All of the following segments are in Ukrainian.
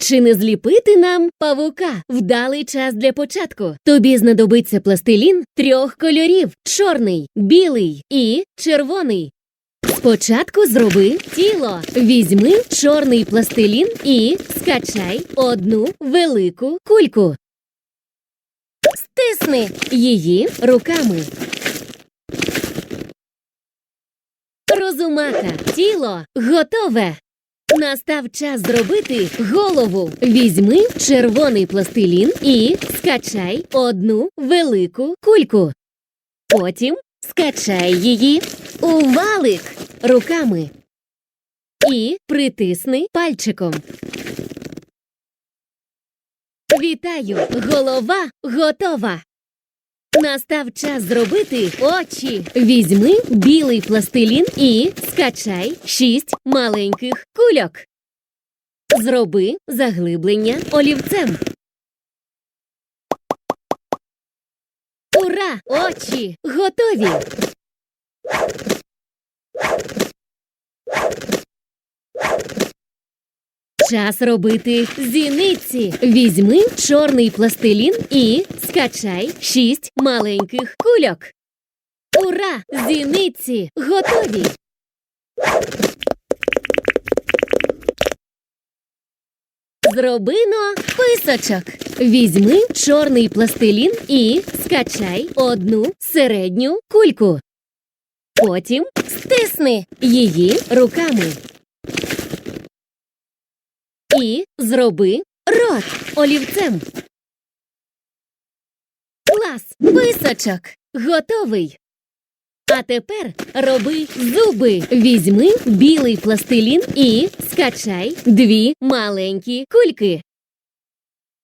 Чи не зліпити нам павука? Вдалий час для початку. Тобі знадобиться пластилін трьох кольорів: чорний, білий і червоний. Спочатку зроби тіло. Візьми чорний пластилін і скачай одну велику кульку. Стисни її руками. Розумака, тіло готове. Настав час зробити голову. Візьми червоний пластилін і скачай одну велику кульку. Потім скачай її у валик руками і притисни пальчиком. Вітаю! Голова готова! Настав час зробити очі. Візьми білий пластилін і скачай шість маленьких кульок. Зроби заглиблення олівцем. Ура! Очі готові! Час робити зіниці. Візьми чорний пластилін і скачай шість маленьких кульок. Ура! Зіниці готові! Зробино писочок. Візьми чорний пластилін і скачай одну середню кульку. Потім стисни її руками. І зроби рот олівцем. Клас! Писочок! Готовий! А тепер роби зуби. Візьми білий пластилін і скачай дві маленькі кульки.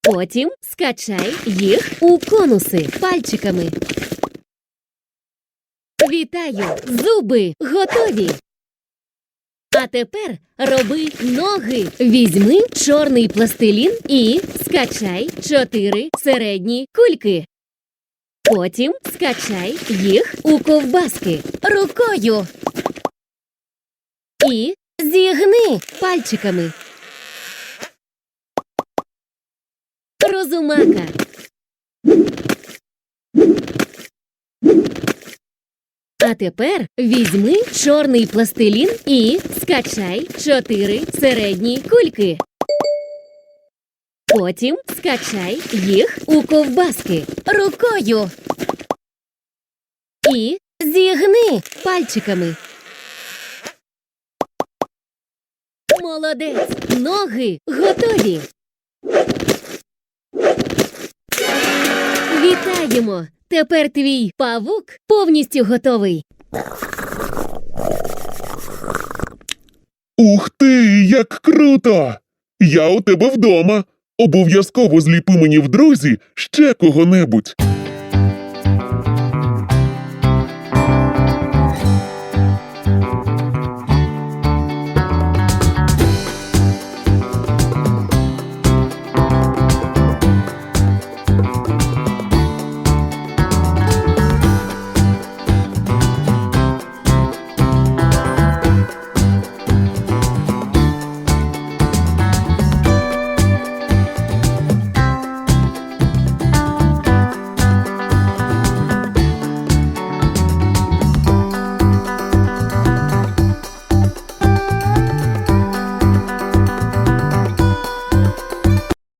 Потім скачай їх у конуси пальчиками. Вітаю! Зуби готові! А тепер роби ноги. Візьми чорний пластилін і скачай чотири середні кульки. Потім скачай їх у ковбаски рукою. І зігни пальчиками. Розумака. А тепер візьми чорний пластилін і скачай чотири середні кульки. Потім скачай їх у ковбаски рукою. І зігни пальчиками. Молодець! Ноги готові. Вітаємо! Тепер твій павук повністю готовий. Ух ти, як круто! Я у тебе вдома. Обов'язково зліпи мені в друзі ще кого-небудь.